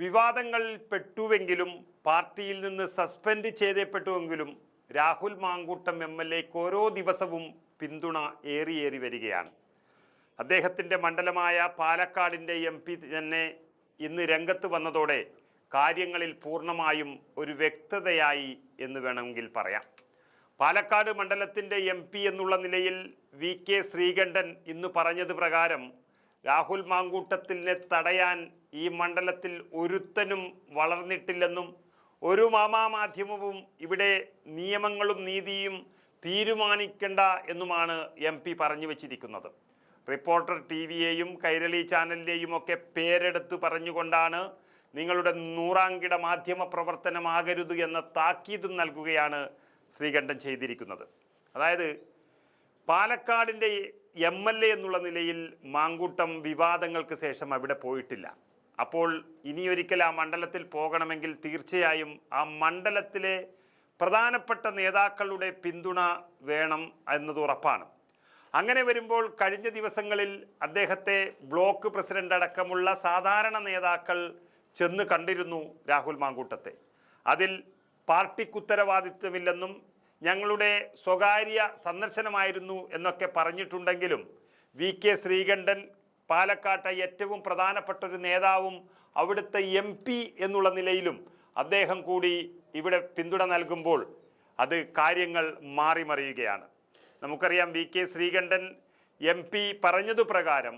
വിവാദങ്ങളിൽ പെട്ടുവെങ്കിലും പാർട്ടിയിൽ നിന്ന് സസ്പെൻഡ് ചെയ്തപ്പെട്ടുവെങ്കിലും രാഹുൽ മാങ്കൂട്ടം എം എൽ എക്ക് ഓരോ ദിവസവും പിന്തുണ ഏറിയേറി വരികയാണ്. അദ്ദേഹത്തിന്റെ മണ്ഡലമായ പാലക്കാടിന്റെ എം പി തന്നെ ഇന്ന് രംഗത്ത് വന്നതോടെ കാര്യങ്ങളിൽ പൂർണമായും ഒരു വ്യക്തതയായി എന്ന് വേണമെങ്കിൽ പറയാം. പാലക്കാട് മണ്ഡലത്തിന്റെ എം പി എന്നുള്ള നിലയിൽ വി കെ ശ്രീകണ്ഠൻ ഇന്ന് പറഞ്ഞത് പ്രകാരം രാഹുൽ മാങ്കൂട്ടത്തിനെ തടയാൻ ഈ മണ്ഡലത്തിൽ ഒരുത്തനും വളർന്നിട്ടില്ലെന്നും ഒരു മാമാമാധ്യമവും ഇവിടെ നിയമങ്ങളും നീതിയും തീരുമാനിക്കേണ്ട എന്നുമാണ് എം പി പറഞ്ഞു വച്ചിരിക്കുന്നത്. റിപ്പോർട്ടർ ടി വിയെയും കൈരളി ചാനലിനെയും ഒക്കെ പേരെടുത്ത് പറഞ്ഞുകൊണ്ടാണ് നിങ്ങളുടെ നൂറാങ്കിട മാധ്യമ പ്രവർത്തനമാകരുത് എന്ന താക്കീതും നൽകുകയാണ് ശ്രീകണ്ഠൻ ചെയ്തിരിക്കുന്നത്. അതായത് പാലക്കാടിന്റെ എം എൽ എ എന്നുള്ള നിലയിൽ മാങ്കൂട്ടം വിവാദങ്ങൾക്ക് ശേഷം അവിടെ പോയിട്ടില്ല. അപ്പോൾ ഇനിയൊരിക്കൽ ആ മണ്ഡലത്തിൽ പോകണമെങ്കിൽ തീർച്ചയായും ആ മണ്ഡലത്തിലെ പ്രധാനപ്പെട്ട നേതാക്കളുടെ പിന്തുണ വേണം എന്നത് ഉറപ്പാണ്. അങ്ങനെ വരുമ്പോൾ കഴിഞ്ഞ ദിവസങ്ങളിൽ അദ്ദേഹത്തെ ബ്ലോക്ക് പ്രസിഡന്റ് അടക്കമുള്ള സാധാരണ നേതാക്കൾ ചെന്ന് കണ്ടിരുന്നു രാഹുൽ മാങ്കൂട്ടത്തെ. അതിൽ പാർട്ടിക്ക് ഉത്തരവാദിത്വമില്ലെന്നും ഞങ്ങളുടെ സ്വകാര്യ സന്ദർശനമായിരുന്നു എന്നൊക്കെ പറഞ്ഞിട്ടുണ്ടെങ്കിലും വി കെ ശ്രീകണ്ഠൻ പാലക്കാട്ടെ ഏറ്റവും പ്രധാനപ്പെട്ട ഒരു നേതാവും അവിടുത്തെ എം പി എന്നുള്ള നിലയിലും അദ്ദേഹം കൂടി ഇവിടെ പിന്തുണ നൽകുമ്പോൾ അത് കാര്യങ്ങൾ മാറിമറിയുകയാണ്. നമുക്കറിയാം V K Sreekandan M P പറഞ്ഞതു പ്രകാരം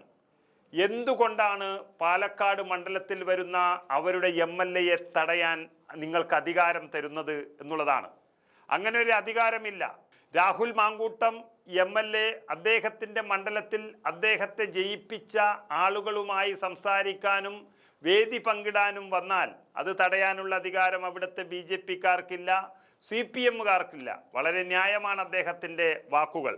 എന്തുകൊണ്ടാണ് പാലക്കാട് മണ്ഡലത്തിൽ വരുന്ന അവരുടെ എം എൽ എയെ തടയാൻ നിങ്ങൾക്ക് അധികാരം തരുന്നത് എന്നുള്ളതാണ്. അങ്ങനെ ഒരു അധികാരമില്ല. Rahul Mankoottam M L A അദ്ദേഹത്തിന്റെ മണ്ഡലത്തിൽ അദ്ദേഹത്തെ ജയിപ്പിച്ച ആളുകളുമായി സംസാരിക്കാനും വേദി പങ്കിടാനും വന്നാൽ അത് തടയാനുള്ള അധികാരം അവിടുത്തെ ബി ജെ പിക്കാർക്കില്ല സി പി എമ്മുകാർക്കില്ല. വളരെ ന്യായമാണ് അദ്ദേഹത്തിന്റെ വാക്കുകൾ.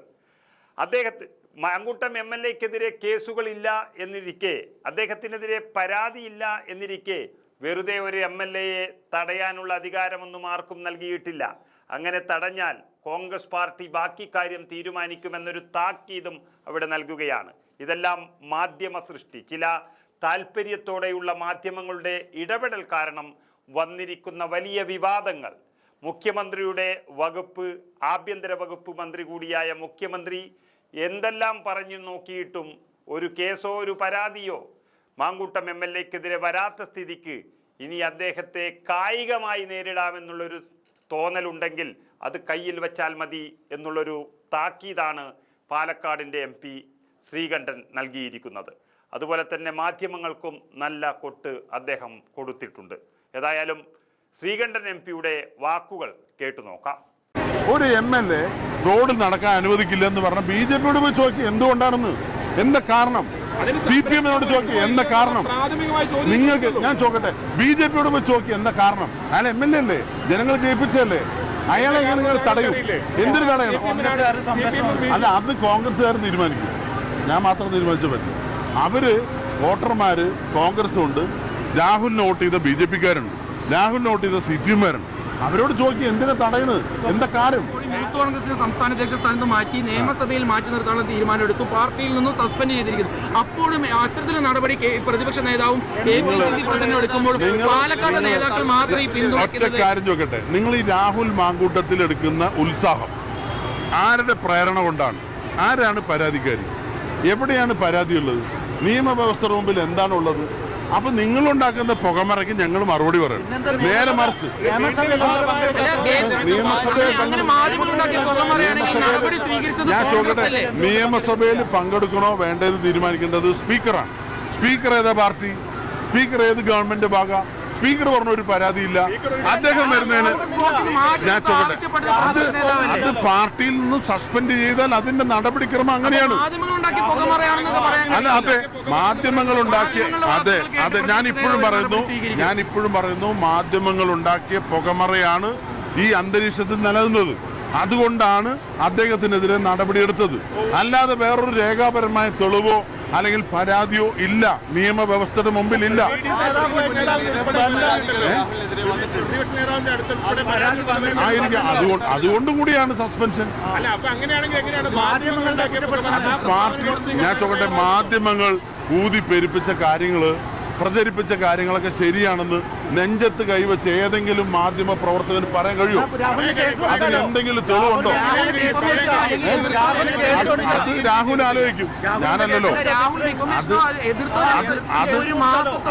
അദ്ദേഹത്തെ മാങ്കൂട്ടം എം എൽ എക്കെതിരെ കേസുകളില്ല എന്നിരിക്കെ അദ്ദേഹത്തിനെതിരെ പരാതിയില്ല എന്നിരിക്കെ വെറുതെ ഒരു എം എൽ എയെ തടയാനുള്ള അധികാരമൊന്നും ആർക്കും നൽകിയിട്ടില്ല. അങ്ങനെ തടഞ്ഞാൽ കോൺഗ്രസ് പാർട്ടി ബാക്കി കാര്യം തീരുമാനിക്കുമെന്നൊരു താക്കീതും അവിടെ നൽകുകയാണ്. ഇതെല്ലാം മാധ്യമ സൃഷ്ടി. ചില താല്പര്യത്തോടെയുള്ള മാധ്യമങ്ങളുടെ ഇടപെടൽ കാരണം വന്നിരിക്കുന്ന വലിയ വിവാദങ്ങൾ. മുഖ്യമന്ത്രിയുടെ വകുപ്പ് ആഭ്യന്തര വകുപ്പ് മന്ത്രി കൂടിയായ മുഖ്യമന്ത്രി എന്തെല്ലാം പറഞ്ഞു നോക്കിയിട്ടും ഒരു കേസോ ഒരു പരാതിയോ മാങ്കൂട്ടം എം എൽ എക്കെതിരെ വരാത്ത സ്ഥിതിക്ക് ഇനി അദ്ദേഹത്തെ കായികമായി നേരിടാമെന്നുള്ളൊരു തോന്നലുണ്ടെങ്കിൽ അത് കയ്യിൽ വെച്ചാൽ മതി എന്നുള്ളൊരു താക്കീതാണ് പാലക്കാടിന്റെ എം പി ശ്രീകണ്ഠൻ നൽകിയിരിക്കുന്നത്. അതുപോലെ തന്നെ മാധ്യമങ്ങൾക്കും നല്ല കൊട്ട് അദ്ദേഹം കൊടുത്തിട്ടുണ്ട്. ഏതായാലും ശ്രീകണ്ഠൻ എം പിയുടെ വാക്കുകൾ കേട്ടു നോക്കാം. ഒരു എം എൽ എ റോഡിൽ നടക്കാൻ അനുവദിക്കില്ല എന്ന് പറഞ്ഞ ബി ജെ പിയോട് പോയി ചോദിക്കും എന്തുകൊണ്ടാണെന്ന്? എന്താ കാരണം? സി പി എമ്മിനോട് ചോദിക്കും എന്താ കാരണം? നിങ്ങൾക്ക് ഞാൻ ചോദിക്കട്ടെ ബി ജെ പിയോട് പോയി ചോദിക്കും എന്താ കാരണം? അയാൾ എം എൽ എ അല്ലേ? ജനങ്ങൾ ജയിപ്പിച്ചല്ലേ അയാളെ എങ്ങനെ നിങ്ങൾ തടയും? എന്തിനു തടയണം? അല്ല അത് കോൺഗ്രസ്സുകാർ തീരുമാനിക്കും. ഞാൻ മാത്രം തീരുമാനിച്ചു പറ്റും. അവർ വോട്ടർമാര് കോൺഗ്രസ് ഉണ്ട് രാഹുലിന് വോട്ട് ചെയ്ത ബി ജെ പിക്കാരുണ്ട് രാഹുലിന് വോട്ട് ചെയ്ത സി പി എമ്മാരുണ്ട് അവരോട് ചോദിക്കും എന്തിനാ തടയുന്നത് എന്താ കാര്യം? യൂത്ത് കോൺഗ്രസിന്റെ സംസ്ഥാന അധ്യക്ഷ സ്ഥാനത്ത് മാറ്റി നിയമസഭയിൽ മാറ്റി നിർത്താനുള്ള തീരുമാനം എടുത്തു പാർട്ടിയിൽ നിന്നും സസ്പെൻഡ് ചെയ്തിരിക്കുന്നു. അപ്പോഴും അത്തരത്തിലുള്ള നടപടി പ്രതിപക്ഷ നേതാവും കെ പി സി സി പ്രസിഡന്റും എടുക്കുമ്പോൾ പാലക്കാട് നേതാക്കൾ മാത്രം ഈ പിന്തുണയ്ക്കുന്നത് കാര്യം ചോദിക്കട്ടെ. നിങ്ങൾ ഈ രാഹുൽ മാങ്കൂട്ടത്തിൽ എടുക്കുന്ന ഉത്സാഹം ആരുടെ പ്രേരണ കൊണ്ടാണ്? ആരാണ് പരാതിക്കാരി? എവിടെയാണ് പരാതിയുള്ളത്? നിയമവ്യവസ്ഥയുടെ മുമ്പിൽ എന്താണുള്ളത്? അപ്പൊ നിങ്ങൾ ഉണ്ടാക്കുന്ന പുകമറയ്ക്ക് ഞങ്ങൾ മറുപടി പറയണം നേരെ മറിച്ച് ഞാൻ ചോദിക്കട്ടെ നിയമസഭയിൽ പങ്കെടുക്കണോ വേണ്ടത് തീരുമാനിക്കേണ്ടത് സ്പീക്കറാണ് സ്പീക്കർ ഏതാ പാർട്ടി സ്പീക്കർ ഏത് ഗവൺമെന്റ് ഭാഗ സ്പീക്കർ പറഞ്ഞ ഒരു പരാതിയില്ല. അദ്ദേഹം വരുന്നതിന് ഞാൻ അത് അത് പാർട്ടിയിൽ നിന്ന് സസ്പെൻഡ് ചെയ്താൽ അതിന്റെ നടപടിക്രമം അങ്ങനെയാണ്. അല്ല അതെ മാധ്യമങ്ങൾ ഉണ്ടാക്കിയ അതെ അതെ ഞാൻ ഇപ്പോഴും പറയുന്നു ഞാൻ ഇപ്പോഴും പറയുന്നു മാധ്യമങ്ങൾ ഉണ്ടാക്കിയ പുകമറയാണ് ഈ അന്തരീക്ഷത്തിൽ നിലനിന്നത്. അതുകൊണ്ടാണ് അദ്ദേഹത്തിനെതിരെ നടപടിയെടുത്തത്. അല്ലാതെ വേറൊരു രേഖാപരമായ തെളിവോ അല്ലെങ്കിൽ പരാതിയോ ഇല്ല. നിയമവ്യവസ്ഥയുടെ മുമ്പിൽ ഇല്ല ആയിരിക്കാം. അതുകൊണ്ട് അതുകൊണ്ടും കൂടിയാണ് സസ്പെൻഷൻ. ഞാൻ ചോക്കട്ടെ മാധ്യമങ്ങൾ ഊതി പെരുപ്പിച്ച കാര്യങ്ങൾ പ്രചരിപ്പിച്ച കാര്യങ്ങളൊക്കെ ശരിയാണെന്ന് നെഞ്ചത്ത് കൈവച്ച് ഏതെങ്കിലും മാധ്യമ പ്രവർത്തകന് പറയാൻ കഴിയുമോ? അതിന് എന്തെങ്കിലും തെളിവുണ്ടോ? അത് രാഹുൽ ആലോചിക്കും. ഞാനല്ലല്ലോ. അത് അത്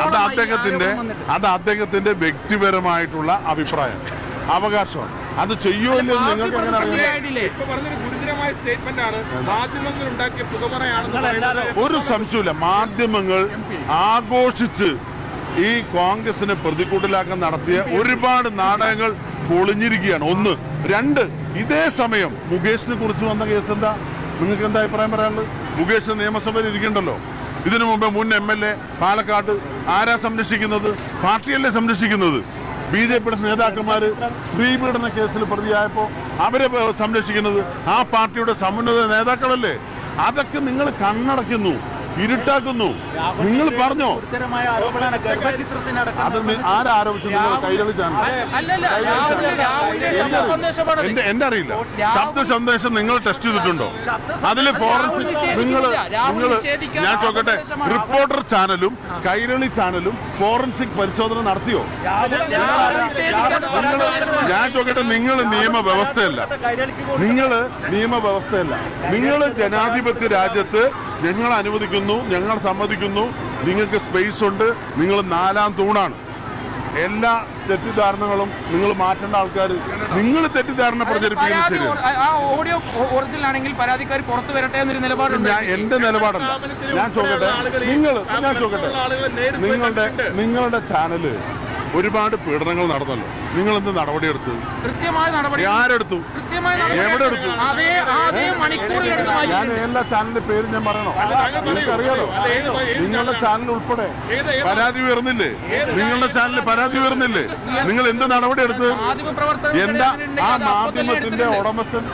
അത് അദ്ദേഹത്തിന്റെ അത് അദ്ദേഹത്തിന്റെ വ്യക്തിപരമായിട്ടുള്ള അഭിപ്രായം. അവകാശമാണ് അത് ചെയ്യുമോ ഇല്ലെന്ന് നിങ്ങൾക്ക് എങ്ങനെ അറിയാം? ഒരു സംശയമില്ല മാധ്യമങ്ങൾ ആഘോഷിച്ച് ഈ കോൺഗ്രസിനെ പ്രതികൂട്ടിലാക്കാൻ നടത്തിയ ഒരുപാട് നാടകങ്ങൾ പൊളിഞ്ഞിരിക്കുകയാണ്. ഒന്ന് രണ്ട് ഇതേ സമയം മുകേഷിനെ കുറിച്ച് വന്ന കേസ് എന്താ? നിങ്ങൾക്ക് എന്താ അഭിപ്രായം പറയാനുള്ളത്? മുകേഷ് നിയമസഭയിൽ ഇരിക്കണ്ടല്ലോ. ഇതിനു മുമ്പ് മുൻ എം എൽ എ പാലക്കാട് ആരാ സംരക്ഷിക്കുന്നത്? പാർട്ടിയല്ലേ സംരക്ഷിക്കുന്നത്? ബി ജെ പിയുടെ നേതാക്കന്മാര് സ്ത്രീപീഡന കേസിൽ പ്രതിയായപ്പോൾ അവരെ സംരക്ഷിക്കുന്നത് ആ പാർട്ടിയുടെ സമുന്നത നേതാക്കളല്ലേ? അതൊക്കെ നിങ്ങൾ കണ്ണടക്കുന്നു ഇരുട്ടാക്കുന്നു. നിങ്ങൾ പറഞ്ഞോ? അത് ആരോപിച്ചു ആരാരോപിച്ചു? നിങ്ങൾ കൈരളി ചാനൽ എന്റെ അറിയില്ല. ശബ്ദ സന്ദേശം നിങ്ങൾ ടെസ്റ്റ് ചെയ്തിട്ടുണ്ടോ? അതിൽ ഫോറൻസിക് നിങ്ങൾ നിങ്ങൾ ഞാൻ ചോക്കട്ടെ. റിപ്പോർട്ടർ ചാനലും കൈരളി ചാനലും ഫോറൻസിക് പരിശോധന നടത്തിയോ. ഞാൻ ചോക്കട്ടെ നിങ്ങൾ നിയമവ്യവസ്ഥയല്ല. നിങ്ങൾ നിയമവ്യവസ്ഥയല്ല. നിങ്ങൾ ജനാധിപത്യ രാജ്യത്ത് ഞങ്ങൾ അനുവദിക്കുന്നു ഞങ്ങൾ സമ്മതിക്കുന്നു. നിങ്ങൾക്ക് സ്പേസ് ഉണ്ട് നിങ്ങൾ നാലാം തൂണാണ്. എല്ലാ തെറ്റിദ്ധാരണകളും നിങ്ങൾ മാറ്റേണ്ട ആൾക്കാർ നിങ്ങൾ തെറ്റിദ്ധാരണ പ്രചരിപ്പിക്കുന്നത് ഓഡിയോ ഒറിജിനൽ ആണെങ്കിൽ പരാതിക്കാർ പുറത്തു വരട്ടെ എന്നൊരു നിലപാടുണ്ട്. ഞാൻ എന്റെ നിലപാടല്ല. ഞാൻ ചോദിക്കട്ടെ? നിങ്ങൾ ഞാൻ ചോദിക്കട്ടെ? നിങ്ങളുടെ നിങ്ങളുടെ ചാനൽ ഒരുപാട് പീഡനങ്ങൾ നടന്നല്ലോ. നിങ്ങൾ എന്ത് നടപടിയെടുത്തു? കൃത്യമായ നടപടി ആരെടുത്തു? കൃത്യമായ എവിടെ എടുത്തു? അതേ അതേ മണിക്കൂറിലെടുത്ത് ഞാൻ എല്ലാ ചാനലിന്റെ പേര് ഞാൻ പറയണോ? നിങ്ങൾക്കറിയാലോ? നിങ്ങളുടെ ചാനൽ ഉൾപ്പെടെ പരാതി ഉയർന്നില്ലേ? നിങ്ങളുടെ ചാനലിൽ പരാതി ഉയർന്നില്ലേ? നിങ്ങൾ എന്ത് നടപടി എടുത്ത്? എന്താ ആ മാധ്യമത്തിന്റെ ഉടമസ്ഥൻ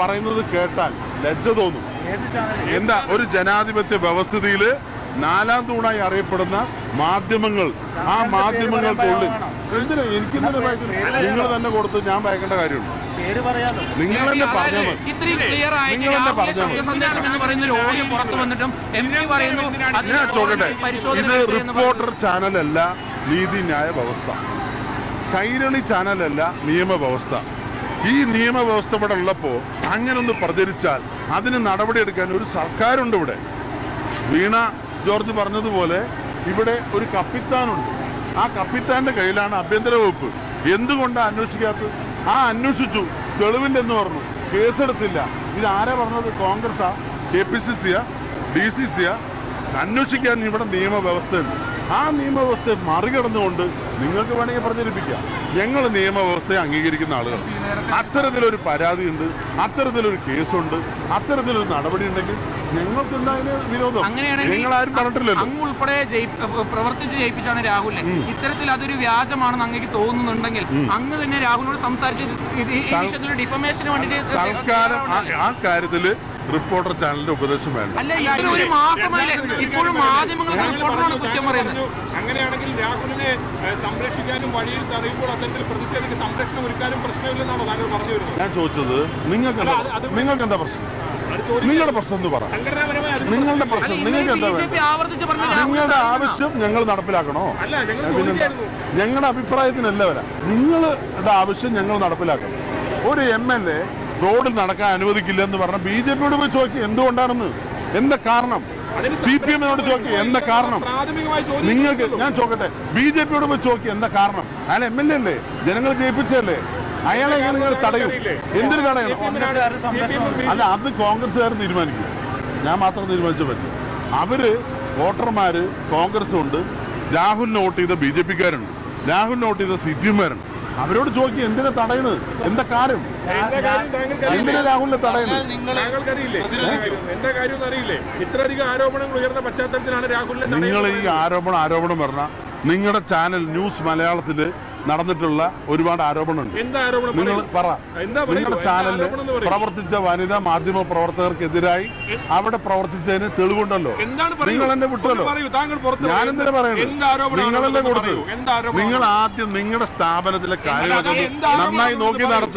പറയുന്നത് കേട്ടാൽ ലജ്ജ തോന്നും. എന്താ ഒരു ജനാധിപത്യ വ്യവസ്ഥയിൽ നാലാം തൂണായി അറിയപ്പെടുന്ന മാധ്യമങ്ങൾ ആ മാധ്യമങ്ങൾക്കുള്ളിൽ എന്തിനാ എനിക്കിന്നലെ വായിക്കുന്നത്? നിങ്ങൾ തന്നെ കൊടുത്ത് ഞാൻ വായിക്കേണ്ട പറയാലോ നിങ്ങൾ തന്നെ പറഞ്ഞാൽ മതി ഇത്രയും ക്ലിയർ ആയിട്ട് എന്ന് പറയുന്ന ഒരു ഓഡിയോ പുറത്തു വന്നിട്ടും എം പി പറയുന്നു അതിന് ഞാൻ ചോദിക്കട്ടെ? ഇത് റിപ്പോർട്ടർ ചാനലല്ല നീതിന്യായ വ്യവസ്ഥ. കൈരളി ചാനലല്ല നിയമവ്യവസ്ഥ ഈ നിയമവ്യവസ്ഥ ഇവിടെ ഉള്ളപ്പോൾ അങ്ങനൊന്ന് പ്രചരിച്ചാൽ അതിന് നടപടിയെടുക്കാൻ ഒരു സർക്കാരുണ്ട് ഇവിടെ. വീണ ജോർജ് പറഞ്ഞതുപോലെ ഇവിടെ ഒരു കപ്പിത്താനുണ്ട്. ആ കപ്പിത്താന്റെ കയ്യിലാണ് ആഭ്യന്തര വകുപ്പ്. എന്തുകൊണ്ടാണ് അന്വേഷിക്കാത്തത്? ആ അന്വേഷിച്ചു. തെളിവില്ലെന്ന് പറഞ്ഞു. കേസെടുത്തില്ല. ഇത് ആരാ പറഞ്ഞത്? കോൺഗ്രസാ കെ പി സി സിയാ? ഡി സി സിയാ? അന്വേഷിക്കാൻ ഇവിടെ നിയമവ്യവസ്ഥയുണ്ട്. ആ നിയമവ്യവസ്ഥയെ മറികടന്നുകൊണ്ട് നിങ്ങൾക്ക് വേണമെങ്കിൽ പ്രചരിപ്പിക്കാം ഞങ്ങൾ നിയമവ്യവസ്ഥയെ അംഗീകരിക്കുന്ന ആളുകൾ. അത്തരത്തിലൊരു പരാതിയുണ്ട്. അത്തരത്തിലൊരു കേസുണ്ട്. അത്തരത്തിലൊരു നടപടി ഉണ്ടെങ്കിൽ ഞങ്ങൾക്കുണ്ട് അതിന് വിരോധം. അങ്ങനെയാണെങ്കിൽ നിങ്ങൾ ആരും പറഞ്ഞിട്ടില്ലല്ലോ. അങ്ങ് ഉൾപ്പെടെ പ്രവർത്തിച്ച് ജയിപ്പിച്ചാണ് രാഹുലിനെ. ഇത്തരത്തിൽ അതൊരു വ്യാജമാണെന്ന് അങ്ങേക്ക് തോന്നുന്നുണ്ടെങ്കിൽ അങ്ങ് തന്നെ രാഹുലിനോട് സംസാരിച്ച് ഡിഫമേഷന് വേണ്ടിയിട്ട് തൽക്കാലം ആ- കാര്യത്തിൽ റിപ്പോർട്ടർ ചാനലിന്റെ ഉപദേശം വേണ്ട. അല്ല ഇത്ര ഒരു മാസമായില്ലേ ഇപ്പോഴും മാധ്യമങ്ങൾ റിപ്പോർട്ടറാണ് കുറ്റം പറയുന്നത്. അങ്ങനെയാണെങ്കിൽ രാഹുലിനെ സംരക്ഷിക്കാനും വഴിയിൽ തടയുമ്പോൾ അത്തരത്തിൽ പ്രതിഷേധിക്ക് സംരക്ഷണം ഒരുക്കാനും പ്രശ്നമില്ലെന്നാണോ താങ്കൾ പറഞ്ഞു വരുന്നത്? ഞാൻ ചോദിച്ചത് നിങ്ങൾക്ക് നിങ്ങൾക്ക് എന്താ പ്രശ്നം? നിങ്ങളുടെ പ്രശ്നം എന്ന് പറ. നിങ്ങളുടെ പ്രശ്നം. നിങ്ങൾക്ക് എന്താ നിങ്ങളുടെ ആവശ്യം ഞങ്ങൾ നടപ്പിലാക്കണോ? ഞങ്ങളുടെ അഭിപ്രായത്തിനല്ല വരാം. നിങ്ങളുടെ ആവശ്യം ഞങ്ങൾ നടപ്പിലാക്കണം. ഒരു എം എൽ എ റോഡിൽ നടക്കാൻ അനുവദിക്കില്ല എന്ന് പറഞ്ഞ ബി ജെ പിയോട് പോയി ചോദിക്കുക എന്തുകൊണ്ടാണെന്ന്? എന്താ കാരണം? സി പി എമ്മിനോട് ചോദിക്കുക എന്താ കാരണം? നിങ്ങൾക്ക് ഞാൻ ചോദിക്കട്ടെ ബി ജെ പിയോട് പോയി ചോദിക്കുക എന്താ കാരണം? അയാൾ എം എൽ എ അല്ലേ? ജനങ്ങൾ ജയിപ്പിച്ചല്ലേ അയാളെ നിങ്ങൾ തടയും. എന്തിനു തടയണം? അല്ല അത് കോൺഗ്രസ്സുകാർ തീരുമാനിക്കും. ഞാൻ മാത്രം തീരുമാനിച്ച പറ്റും. അവർ വോട്ടർമാര് കോൺഗ്രസ് ഉണ്ട് രാഹുലിന് വോട്ട് ചെയ്ത ബി ജെ പിക്കാരുണ്ട്. രാഹുലിന് വോട്ട് ചെയ്ത സി പി എമ്മാരുണ്ട് അവരോട് ചോദിക്കും എന്തിനാ തടയണത്? എന്താ കാര്യം? എന്തിനാ രാഹുലിനെ തടയണത്? രാഹുലിനെ നിങ്ങൾ ഈ ആരോപണം ആരോപണം പറഞ്ഞ നിങ്ങളുടെ ചാനൽ ന്യൂസ് മലയാളത്തിൽ നടന്നിട്ടുള്ള ഒരുപാട് ആരോപണമുണ്ട്. നിങ്ങൾ പറ? നിങ്ങളുടെ ചാനലിൽ? പ്രവർത്തിച്ച വനിതാ മാധ്യമ പ്രവർത്തകർക്കെതിരായി അവിടെ പ്രവർത്തിച്ചതിന് തെളിവുണ്ടല്ലോ. നിങ്ങൾ എന്നെ വിട്ടല്ലോ. ഞാനെന്തിനാ പറയുന്നത് നിങ്ങളല്ലേ കൊടുത്ത് നിങ്ങൾ ആദ്യം നിങ്ങളുടെ സ്ഥാപനത്തിലെ കാര്യങ്ങൾ നന്നായി നോക്കി നടത്ത്.